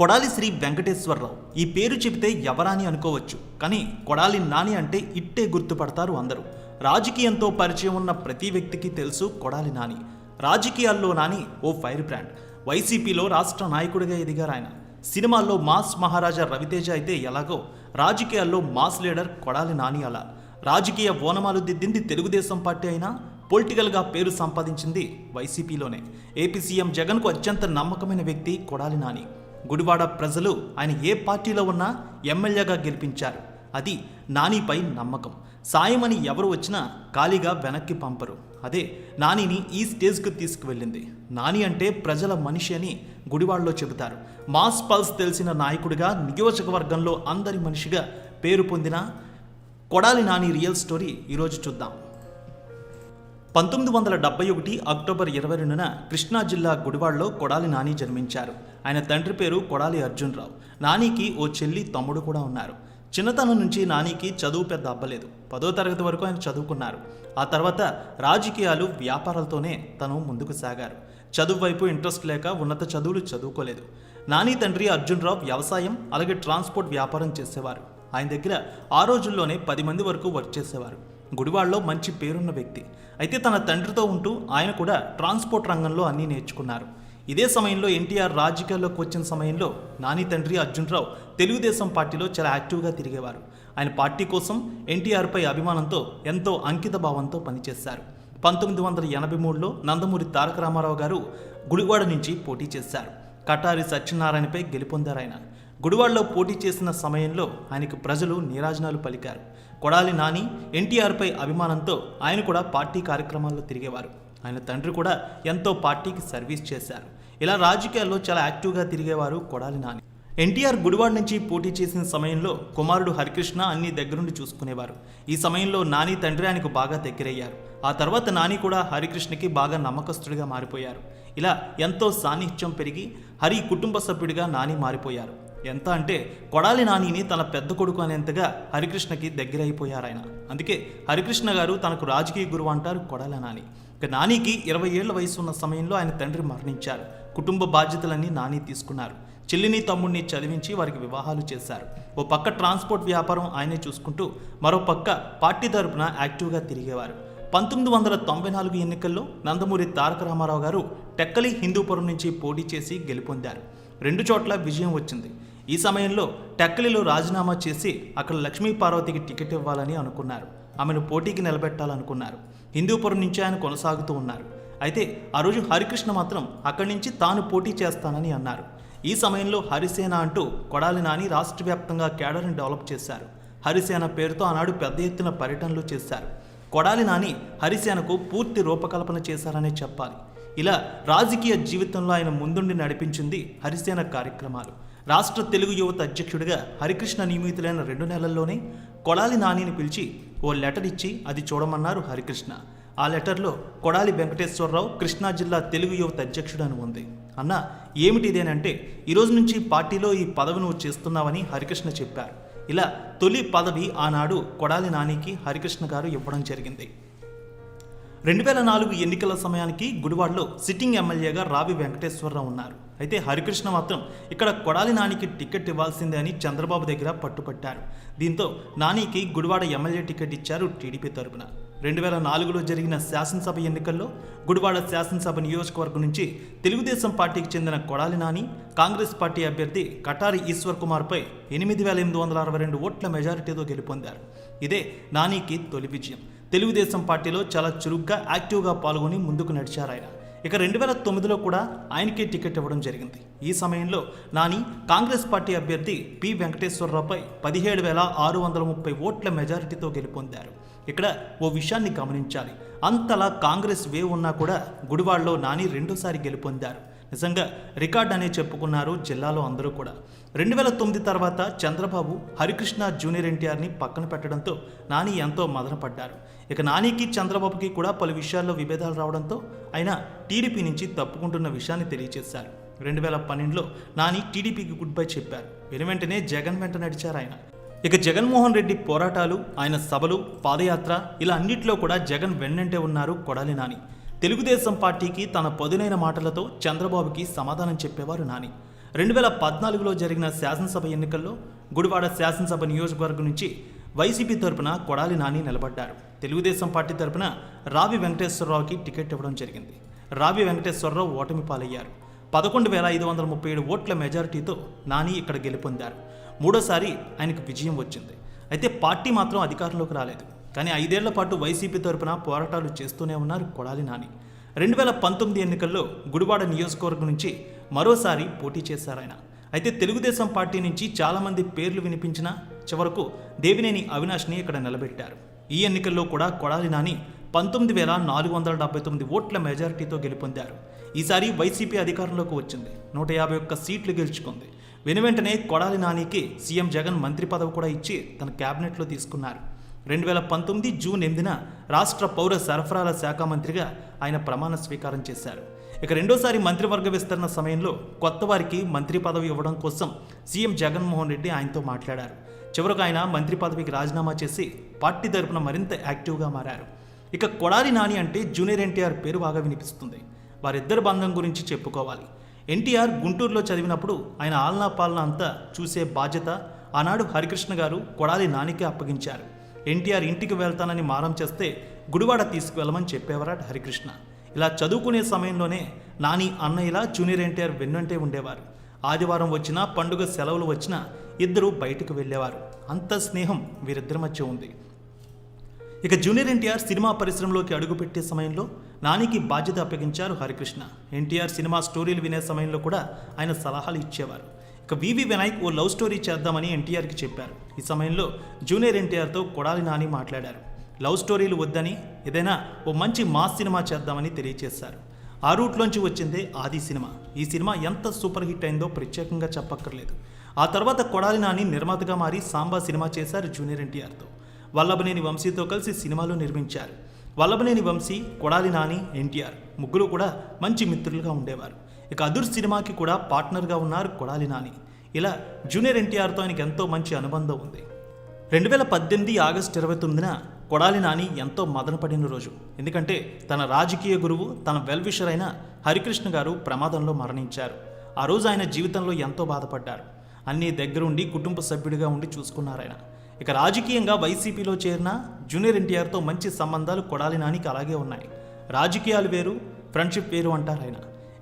కొడాలి శ్రీ వెంకటేశ్వరరావు. ఈ పేరు చెబితే ఎవరాని అనుకోవచ్చు కానీ కొడాలి నాని అంటే ఇట్టే గుర్తుపడతారు అందరూ. రాజకీయంతో పరిచయం ఉన్న ప్రతి వ్యక్తికి తెలుసు కొడాలి నాని. రాజకీయాల్లో నాని ఓ ఫైర్ బ్రాండ్. వైసీపీలో రాష్ట్ర నాయకుడిగా ఎదిగారు ఆయన. సినిమాల్లో మాస్ మహారాజా రవితేజ అయితే ఎలాగో రాజకీయాల్లో మాస్ లీడర్ కొడాలి నాని అలా. రాజకీయ ఓనమాలు దిద్దింది తెలుగుదేశం పార్టీ అయినా పొలిటికల్గా పేరు సంపాదించింది వైసీపీలోనే. ఏపీ సీఎం జగన్కు అత్యంత నమ్మకమైన వ్యక్తి కొడాలి నాని. గుడివాడ ప్రజలు ఆయన ఏ పార్టీలో ఉన్నా ఎమ్మెల్యేగా గెలిపించారు. అది నానిపై నమ్మకం. సాయమని ఎవరు వచ్చినా ఖాళీగా వెనక్కి పంపరు. అదే నానిని ఈ స్టేజ్కు తీసుకువెళ్ళింది. నాని అంటే ప్రజల మనిషి అని గుడివాడలో చెబుతారు. మాస్ పల్స్ తెలిసిన నాయకుడిగా నియోజకవర్గంలో అందరి మనిషిగా పేరు పొందిన కొడాలి నాని రియల్ స్టోరీ ఈరోజు చూద్దాం. పంతొమ్మిది వందల డెబ్బై ఒకటి అక్టోబర్ ఇరవై రెండున కృష్ణా జిల్లా గుడివాడలో కొడాలి నాని జన్మించారు. ఆయన తండ్రి పేరు కొడాలి అర్జున్రావు. నానికి ఓ చెల్లి తమ్ముడు కూడా ఉన్నారు. చిన్నతనం నుంచి నానికి చదువు పెద్ద అబ్బలేదు. పదో తరగతి వరకు ఆయన చదువుకున్నారు. ఆ తర్వాత రాజకీయాలు వ్యాపారాలతోనే తను ముందుకు సాగారు. చదువు వైపు ఇంట్రెస్ట్ లేక ఉన్నత చదువులు చదువుకోలేదు. నాని తండ్రి అర్జున్రావు వ్యవసాయం అలాగే ట్రాన్స్పోర్ట్ వ్యాపారం చేసేవారు. ఆయన దగ్గర ఆ రోజుల్లోనే పది మంది వరకు వర్క్ చేసేవారు. గుడివాడలో మంచి పేరున్న వ్యక్తి. అయితే తన తండ్రితో ఉంటూ ఆయన కూడా ట్రాన్స్పోర్ట్ రంగంలో అన్నీ నేర్చుకున్నారు. ఇదే సమయంలో ఎన్టీఆర్ రాజకీయాల్లోకి వచ్చిన సమయంలో నాని తండ్రి అర్జున్రావు తెలుగుదేశం పార్టీలో చాలా యాక్టివ్గా తిరిగేవారు. ఆయన పార్టీ కోసం ఎన్టీఆర్పై అభిమానంతో ఎంతో అంకిత భావంతో పనిచేశారు. పంతొమ్మిది వందల ఎనభై మూడులో నందమూరి తారక రామారావు గారు గుడివాడ నుంచి పోటీ చేశారు. కటారి సత్యనారాయణపై గెలుపొందారు ఆయన. గుడివాడలో పోటీ చేసిన సమయంలో ఆయనకు ప్రజలు నీరాజనాలు పలికారు. కొడాలి నాని ఎన్టీఆర్పై అభిమానంతో ఆయన కూడా పార్టీ కార్యక్రమాల్లో తిరిగేవారు. ఆయన తండ్రి కూడా ఎంతో పార్టీకి సర్వీస్ చేశారు. ఇలా రాజకీయాల్లో చాలా యాక్టివ్గా తిరిగేవారు కొడాలి నాని. ఎన్టీఆర్ గుడివాడ నుంచి పోటీ చేసిన సమయంలో కుమారుడు హరికృష్ణ అన్ని దగ్గరుండి చూసుకునేవారు. ఈ సమయంలో నాని తండ్రి ఆయనకు బాగా దగ్గరయ్యారు. ఆ తర్వాత నాని కూడా హరికృష్ణకి బాగా నమ్మకస్తుడిగా మారిపోయారు. ఇలా ఎంతో సాన్నిహిత్యం పెరిగి హరి కుటుంబ సభ్యుడిగా నాని మారిపోయారు. ఎంత అంటే కొడాలి నానిని తన పెద్ద కొడుకు అనేంతగా హరికృష్ణకి దగ్గరైపోయారు ఆయన అందుకే హరికృష్ణ గారు తనకు రాజకీయ గురువు అంటారు కొడాలి నాని. ఇక నానికి ఇరవై ఏళ్ళ వయసు ఉన్న సమయంలో ఆయన తండ్రి మరణించారు. కుటుంబ బాధ్యతలన్నీ నాని తీసుకున్నారు. చెల్లిని తమ్ముడిని చదివించి వారికి వివాహాలు చేశారు. ఓ పక్క ట్రాన్స్పోర్ట్ వ్యాపారం ఆయనే చూసుకుంటూ మరో పక్క పార్టీ తరపున యాక్టివ్గా తిరిగేవారు. పంతొమ్మిది వందల తొంభై నాలుగు ఎన్నికల్లో నందమూరి తారక రామారావు గారు టెక్కలి హిందూపురం నుంచి పోటీ చేసి గెలుపొందారు. రెండు చోట్ల విజయం వచ్చింది. ఈ సమయంలో టెక్కలిలో రాజీనామా చేసి అక్కడ లక్ష్మీ పార్వతికి టికెట్ ఇవ్వాలని అనుకున్నారు. ఆమెను పోటీకి నిలబెట్టాలనుకున్నారు. హిందూపురం నుంచి ఆయన కొనసాగుతూ ఉన్నారు. అయితే ఆ రోజు హరికృష్ణ మాత్రం అక్కడి నుంచి తాను పోటీ చేస్తానని అన్నారు. ఈ సమయంలో హరిసేన అంటూ కొడాలి నాని రాష్ట్ర వ్యాప్తంగా కేడర్ని డెవలప్ చేశారు. హరిసేన పేరుతో ఆనాడు పెద్ద ఎత్తున పర్యటనలు చేశారు. కొడాలి నాని హరిసేనకు పూర్తి రూపకల్పన చేశారనే చెప్పాలి. ఇలా రాజకీయ జీవితంలో ఆయన ముందుండి నడిపించింది హరిసేన కార్యక్రమాలు. రాష్ట్ర తెలుగు యువత అధ్యక్షుడిగా హరికృష్ణ నియమితులైన రెండు నెలల్లోనే కొడాలి నానిని పిలిచి ఓ లెటర్ ఇచ్చి అది చూడమన్నారు హరికృష్ణ. ఆ లెటర్లో కొడాలి వెంకటేశ్వరరావు కృష్ణా జిల్లా తెలుగు యువత అధ్యక్షుడు అని ఉంది. అన్న ఏమిటిదేనంటే ఈరోజు నుంచి పార్టీలో ఈ పదవి నువ్వు చేస్తున్నావని హరికృష్ణ చెప్పారు. ఇలా తొలి పదవి ఆనాడు కొడాలి నానికి హరికృష్ణ గారు ఇవ్వడం జరిగింది. రెండు వేల నాలుగు ఎన్నికల సమయానికి గుడివాడలో సిట్టింగ్ ఎమ్మెల్యేగా రావి వెంకటేశ్వరరావు ఉన్నారు. అయితే హరికృష్ణ మాత్రం ఇక్కడ కొడాలి నానికి టికెట్ ఇవ్వాల్సిందే అని చంద్రబాబు దగ్గర పట్టుపట్టారు. దీంతో నానికి గుడివాడ ఎమ్మెల్యే టికెట్ ఇచ్చారు టీడీపీ తరపున. రెండు వేల నాలుగులో జరిగిన శాసనసభ ఎన్నికల్లో గుడివాడ శాసనసభ నియోజకవర్గం నుంచి తెలుగుదేశం పార్టీకి చెందిన కొడాలి నాని కాంగ్రెస్ పార్టీ అభ్యర్థి కటారి ఈశ్వర్ కుమార్పై ఎనిమిది వేల ఎనిమిది వందల అరవై రెండు ఓట్ల మెజారిటీతో గెలుపొందారు. ఇదే నానికి తొలి విజయం. తెలుగుదేశం పార్టీలో చాలా చురుగ్గా యాక్టివ్గా పాల్గొని ముందుకు నడిచారు ఆయన ఇక రెండు వేల తొమ్మిదిలో కూడా ఆయనకే టికెట్ ఇవ్వడం జరిగింది. ఈ సమయంలో నాని కాంగ్రెస్ పార్టీ అభ్యర్థి పి. వెంకటేశ్వరరావుపై పదిహేడు వేల ఆరు వందల ముప్పై ఓట్ల మెజారిటీతో గెలుపొందారు. ఇక్కడ ఓ విషయాన్ని గమనించాలి. అంతలా కాంగ్రెస్ వే ఉన్నా కూడా గుడివాడలో నాని రెండోసారి గెలుపొందారు. నిజంగా రికార్డ్ అనే చెప్పుకున్నారు జిల్లాలో అందరూ కూడా. రెండు వేల తొమ్మిది తర్వాత చంద్రబాబు హరికృష్ణ జూనియర్ ఎన్టీఆర్ని పక్కన పెట్టడంతో నాని ఎంతో మదనపడ్డారు ఇక నానికి చంద్రబాబుకి కూడా పలు విషయాల్లో విభేదాలు రావడంతో ఆయన టీడీపీ నుంచి తప్పుకుంటున్న విషయాన్ని తెలియజేశారు రెండు వేల పన్నెండులో నాని టీడీపీకి గుడ్ బై చెప్పారు. వెను వెంటనే జగన్ వెంట నడిచారు ఆయన. ఇక జగన్మోహన్ రెడ్డి పోరాటాలు ఆయన సభలు పాదయాత్ర ఇలా అన్నిట్లో కూడా జగన్ వెన్నంటే ఉన్నారు కొడాలి నాని. తెలుగుదేశం పార్టీకి తన పదునైన మాటలతో చంద్రబాబుకి సమాధానం చెప్పేవారు నాని. రెండు వేల పద్నాలుగులో జరిగిన శాసనసభ ఎన్నికల్లో గుడివాడ శాసనసభ నియోజకవర్గం నుంచి వైసీపీ తరపున కొడాలి నాని నిలబడ్డారు. తెలుగుదేశం పార్టీ తరపున రావి వెంకటేశ్వరరావుకి టికెట్ ఇవ్వడం జరిగింది. రావి వెంకటేశ్వరరావు ఓటమి పాలయ్యారు. పదకొండు వేల ఐదు వందల ముప్పై ఏడు ఓట్ల మెజారిటీతో నాని ఇక్కడ గెలుపొందారు. మూడోసారి ఆయనకు విజయం వచ్చింది. అయితే పార్టీ మాత్రం అధికారంలోకి రాలేదు. కానీ ఐదేళ్ళ పాటు వైసీపీ తరపున పోరాటాలు చేస్తూనే ఉన్నారు కొడాలి నాని. రెండు వేల పంతొమ్మిది ఎన్నికల్లో గుడివాడ నియోజకవర్గం నుంచి మరోసారి పోటీ చేశారాయన అయితే తెలుగుదేశం పార్టీ నుంచి చాలామంది పేర్లు వినిపించినా చివరకు దేవినేని అవినాష్ని ఇక్కడ నిలబెట్టారు. ఈ ఎన్నికల్లో కూడా కొడాలి నాని పంతొమ్మిది వేల నాలుగు వందల డెబ్బై తొమ్మిది ఓట్ల మెజారిటీతో గెలుపొందారు. ఈసారి వైసీపీ అధికారంలోకి వచ్చింది. నూట యాభై ఒక్క సీట్లు గెలుచుకుంది. వెనువెంటనే కొడాలి నానికి సీఎం జగన్ మంత్రి పదవి కూడా ఇచ్చి తన క్యాబినెట్లో తీసుకున్నారు. రెండు వేల పంతొమ్మిది జూన్ ఎనిమిదిన రాష్ట్ర పౌర సరఫరాల శాఖ మంత్రిగా ఆయన ప్రమాణ స్వీకారం చేశారు. ఇక రెండోసారి మంత్రివర్గ విస్తరణ సమయంలో కొత్త వారికి మంత్రి పదవి ఇవ్వడం కోసం సీఎం జగన్మోహన్ రెడ్డి ఆయనతో మాట్లాడారు. చివరకు ఆయన మంత్రి పదవికి రాజీనామా చేసి పార్టీ తరపున మరింత యాక్టివ్గా మారారు. ఇక కొడాలి నాని అంటే జూనియర్ ఎన్టీఆర్ పేరు బాగా వినిపిస్తుంది. వారిద్దరి బంధం గురించి చెప్పుకోవాలి. ఎన్టీఆర్ గుంటూరులో చదివినప్పుడు ఆయన ఆలనా పాలన అంతా చూసే బాధ్యత ఆనాడు హరికృష్ణ గారు కొడాలి నానికే అప్పగించారు. ఎన్టీఆర్ ఇంటికి వెళ్తానని మారం చేస్తే గుడివాడ తీసుకువెళ్ళమని చెప్పేవారట హరికృష్ణ. ఇలా చదువుకునే సమయంలోనే నాని అన్నయ్యలా జూనియర్ ఎన్టీఆర్ వెన్నంటే ఉండేవారు. ఆదివారం వచ్చినా పండుగ సెలవులు వచ్చినా ఇద్దరు బయటకు వెళ్ళేవారు. అంత స్నేహం వీరిద్దరి మధ్య ఉంది. ఇక జూనియర్ ఎన్టీఆర్ సినిమా పరిశ్రమలోకి అడుగుపెట్టే సమయంలో నానికి బాధ్యత అప్పగించారు హరికృష్ణ. ఎన్టీఆర్ సినిమా స్టోరీలు వినే సమయంలో కూడా ఆయన సలహాలు ఇచ్చేవారు. ఇక వివి వినాయక్ ఓ లవ్ స్టోరీ చేద్దామని ఎన్టీఆర్కి చెప్పారు. ఈ సమయంలో జూనియర్ ఎన్టీఆర్తో కొడాలి నాని మాట్లాడారు. లవ్ స్టోరీలు వద్దని ఏదైనా ఓ మంచి మాస్ సినిమా చేద్దామని తెలియజేశారు. ఆ రూట్లోంచి వచ్చిందే ఆది సినిమా. ఈ సినిమా ఎంత సూపర్ హిట్ అయిందో ప్రత్యేకంగా చెప్పక్కర్లేదు. ఆ తర్వాత కొడాలి నాని నిర్మాతగా మారి సాంబా సినిమా చేశారు జూనియర్ ఎన్టీఆర్తో. వల్లభనేని వంశీతో కలిసి సినిమాలు నిర్మించారు. వల్లభనేని వంశీ కొడాలి నాని ఎన్టీఆర్ ముగ్గురు కూడా మంచి మిత్రులుగా ఉండేవారు. ఇక అదుర్ సినిమాకి కూడా పార్ట్నర్గా ఉన్నారు కొడాలి నాని. ఇలా జూనియర్ ఎన్టీఆర్తో ఆయనకి ఎంతో మంచి అనుబంధం ఉంది. రెండు వేల పద్దెనిమిది ఆగస్టు ఇరవై తొమ్మిదిన కొడాలి నాని ఎంతో మదనపడిన రోజు. ఎందుకంటే తన రాజకీయ గురువు తన వెల్విషర్ అయిన హరికృష్ణ గారు ప్రమాదంలో మరణించారు. ఆ రోజు ఆయన జీవితంలో ఎంతో బాధపడ్డారు. అన్నీ దగ్గరుండి కుటుంబ సభ్యుడిగా ఉండి చూసుకున్నారు ఆయన. ఇక రాజకీయంగా వైసీపీలో చేరిన జూనియర్ ఎన్టీఆర్తో మంచి సంబంధాలు కొడాలి నానికి అలాగే ఉన్నాయి. రాజకీయాలు వేరు ఫ్రెండ్షిప్ వేరు అంటారు ఆయన.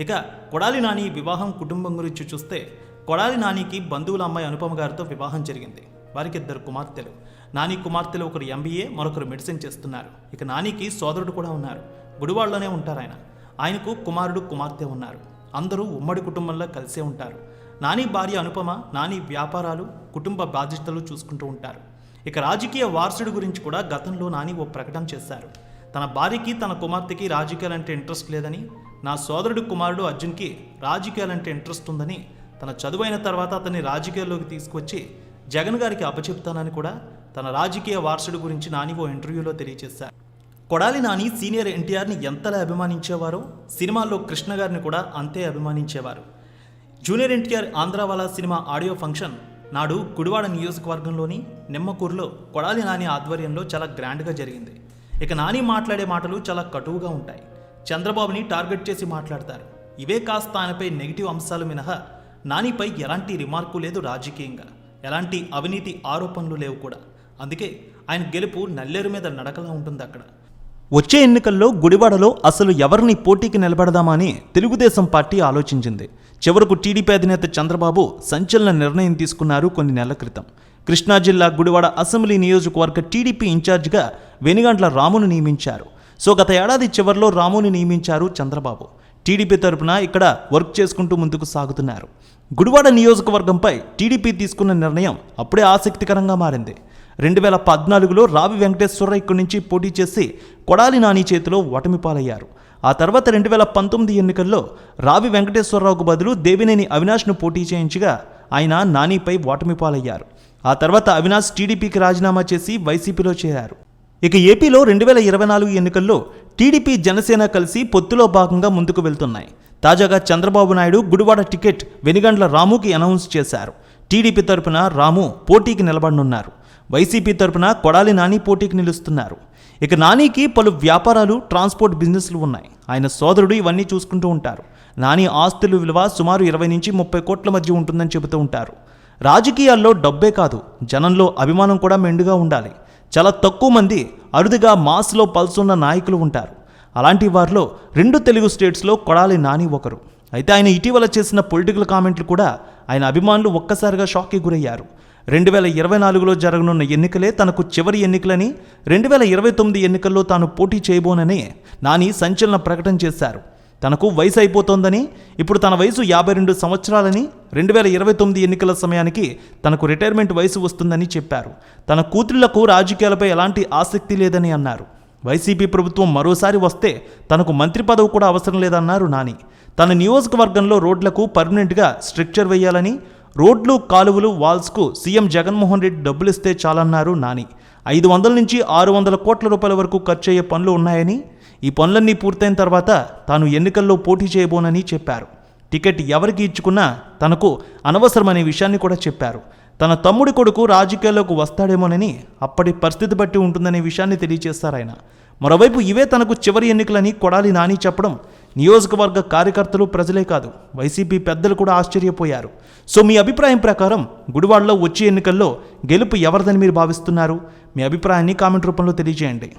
ఇక కొడాలి నాని వివాహం కుటుంబం గురించి చూస్తే కొడాలి నానికి బంధువుల అమ్మాయి అనుపమ గారితో వివాహం జరిగింది. వారికి ఇద్దరు కుమార్తెలు. నాని కుమార్తెలు ఒకరు ఎంబీఏ మరొకరు మెడిసిన్ చేస్తున్నారు. ఇక నానికి సోదరుడు కూడా ఉన్నారు. గుడివాడలోనే ఉంటారు ఆయన. ఆయనకు కుమారుడు కుమార్తె ఉన్నారు. అందరూ ఉమ్మడి కుటుంబంలో కలిసే ఉంటారు. నాని భార్య అనుపమ నాని వ్యాపారాలు కుటుంబ బాధ్యతలు చూసుకుంటూ ఉంటారు. ఇక రాజకీయ వారసుడి గురించి కూడా గతంలో నాని ఓ ప్రకటన చేశారు. తన భార్యకి తన కుమార్తెకి రాజకీయాలంటే ఇంట్రెస్ట్ లేదని నా సోదరుడు కుమారుడు అర్జున్కి రాజకీయాలంటే ఇంట్రెస్ట్ ఉందని తన చదువైన తర్వాత అతన్ని రాజకీయాల్లోకి తీసుకొచ్చి జగన్ గారికి అప్పచెప్తానని కూడా తన రాజకీయ వారసుడు గురించి నాని ఓ ఇంటర్వ్యూలో తెలియజేశారు. కొడాలి నాని సీనియర్ ఎన్టీఆర్ని ఎంతలా అభిమానించేవారో సినిమాల్లో కృష్ణ గారిని కూడా అంతే అభిమానించేవారు. Junior NTR Andhrawala cinema audio function నాడు గుడివాడ నియోజకవర్గంలోని నిమ్మకూరులో కొడాలి నాని ఆధ్వర్యంలో చాలా గ్రాండ్గా జరిగింది. ఇక నాని మాట్లాడే మాటలు చాలా కటువుగా ఉంటాయి. చంద్రబాబుని టార్గెట్ చేసి మాట్లాడతారు. ఇవే కాస్త ఆయనపై నెగిటివ్ అంశాలు మినహా నానిపై ఎలాంటి రిమార్కు లేదు రాజకీయంగా. ఎలాంటి అవినీతి ఆరోపణలు లేవు కూడా. అందుకే ఆయన గెలుపు నల్లేరు మీద నడకలా ఉంటుంది అక్కడ. వచ్చే ఎన్నికల్లో గుడివాడలో అసలు ఎవరిని పోటీకి నిలబెడదామని తెలుగుదేశం పార్టీ ఆలోచించింది. చివరకు టీడీపీ అధినేత చంద్రబాబు సంచలన నిర్ణయం తీసుకున్నారు కొన్ని నెలల క్రితం. కృష్ణా జిల్లా గుడివాడ అసెంబ్లీ నియోజకవర్గ టీడీపీ ఇన్ఛార్జిగా వెనుగంట్ల రామును నియమించారు. సో గత ఏడాది చివరిలో రాముని నియమించారు చంద్రబాబు. టీడీపీ తరపున ఇక్కడ వర్క్ చేసుకుంటూ ముందుకు సాగుతున్నారు. గుడివాడ నియోజకవర్గంపై టీడీపీ తీసుకున్న నిర్ణయం అప్పుడే ఆసక్తికరంగా మారింది. రెండు వేల పద్నాలుగులో రావి వెంకటేశ్వరరావు ఇక్కడి నుంచి పోటీ చేసి కొడాలి నాని చేతిలో ఓటమి పాలయ్యారు. ఆ తర్వాత రెండు వేల పంతొమ్మిది ఎన్నికల్లో రావి వెంకటేశ్వరరావుకు బదులు దేవినేని అవినాష్ను పోటీ చేయించగా ఆయన నానిపై ఓటమి పాలయ్యారు. ఆ తర్వాత అవినాష్ టీడీపీకి రాజీనామా చేసి వైసీపీలో చేరారు. ఇక ఏపీలో రెండు వేల ఇరవై నాలుగు ఎన్నికల్లో టీడీపీ జనసేన కలిసి పొత్తులో భాగంగా ముందుకు వెళ్తున్నాయి. తాజాగా చంద్రబాబు నాయుడు గుడివాడ టికెట్ వెనిగండ్ల రాముకి అనౌన్స్ చేశారు. టీడీపీ తరపున రాము పోటీకి నిలబడనున్నారు. వైసీపీ తరపున కొడాలి నాని పోటీకి నిలుస్తున్నారు. ఇక నానికి పలు వ్యాపారాలు ట్రాన్స్పోర్ట్ బిజినెస్లు ఉన్నాయి. ఆయన సోదరుడు ఇవన్నీ చూసుకుంటూ ఉంటారు. నాని ఆస్తుల విలువ సుమారు ఇరవై నుంచి ముప్పై కోట్ల మధ్య ఉంటుందని చెబుతూ ఉంటారు. రాజకీయాల్లో డబ్బే కాదు జనంలో అభిమానం కూడా మెండుగా ఉండాలి. చాలా తక్కువ మంది అరుదుగా మాస్లో పల్సున్న నాయకులు ఉంటారు. అలాంటి వారిలో రెండు తెలుగు స్టేట్స్లో కొడాలి నాని ఒకరు. అయితే ఆయన ఇటీవల చేసిన పొలిటికల్ కామెంట్లు కూడా ఆయన అభిమానులు ఒక్కసారిగా షాక్కి గురయ్యారు. రెండు వేల ఇరవై నాలుగులో జరగనున్న ఎన్నికలే తనకు చివరి ఎన్నికలని రెండు వేల ఇరవై తొమ్మిది ఎన్నికల్లో తాను పోటీ చేయబోనని నాని సంచలన ప్రకటన చేశారు. తనకు వయసు అయిపోతోందని ఇప్పుడు తన వయసు యాభై రెండు సంవత్సరాలని రెండు వేల ఇరవై తొమ్మిది ఎన్నికల సమయానికి తనకు రిటైర్మెంట్ వయసు వస్తుందని చెప్పారు. తన కూతుళ్ళకు రాజకీయాలపై ఎలాంటి ఆసక్తి లేదని అన్నారు. వైసీపీ ప్రభుత్వం మరోసారి వస్తే తనకు మంత్రి పదవి కూడా అవసరం లేదన్నారు నాని. తన నియోజకవర్గంలో రోడ్లకు పర్మనెంట్గా స్ట్రక్చర్ వేయాలని రోడ్లు కాలువలు వాల్స్కు సీఎం జగన్మోహన్ రెడ్డి డబ్బులు ఇస్తే చాలన్నారు నాని. ఐదు వందల నుంచి ఆరు వందల కోట్ల రూపాయల వరకు ఖర్చు అయ్యే పనులు ఉన్నాయని ఈ పనులన్నీ పూర్తయిన తర్వాత తాను ఎన్నికల్లో పోటీ చేయబోనని చెప్పారు. టికెట్ ఎవరికి ఇచ్చుకున్నా తనకు అనవసరమనే విషయాన్ని కూడా చెప్పారు. తన తమ్ముడి కొడుకు రాజకీయాల్లోకి వస్తాడేమోనని అప్పటి పరిస్థితి బట్టి ఉంటుందనే విషయాన్ని తెలియజేస్తారాయన మరోవైపు ఇవే తనకు చివరి ఎన్నికలని కొడాలి నాని చెప్పడం నియోజకవర్గ కార్యకర్తలు ప్రజలే కాదు వైసీపీ పెద్దలు కూడా ఆశ్చర్యపోయారు. సో మీ అభిప్రాయం ప్రకారం గుడివాడలో వచ్చే ఎన్నికల్లో గెలుపు ఎవరిదని మీరు భావిస్తున్నారు? మీ అభిప్రాయాన్ని కామెంట్ రూపంలో తెలియజేయండి.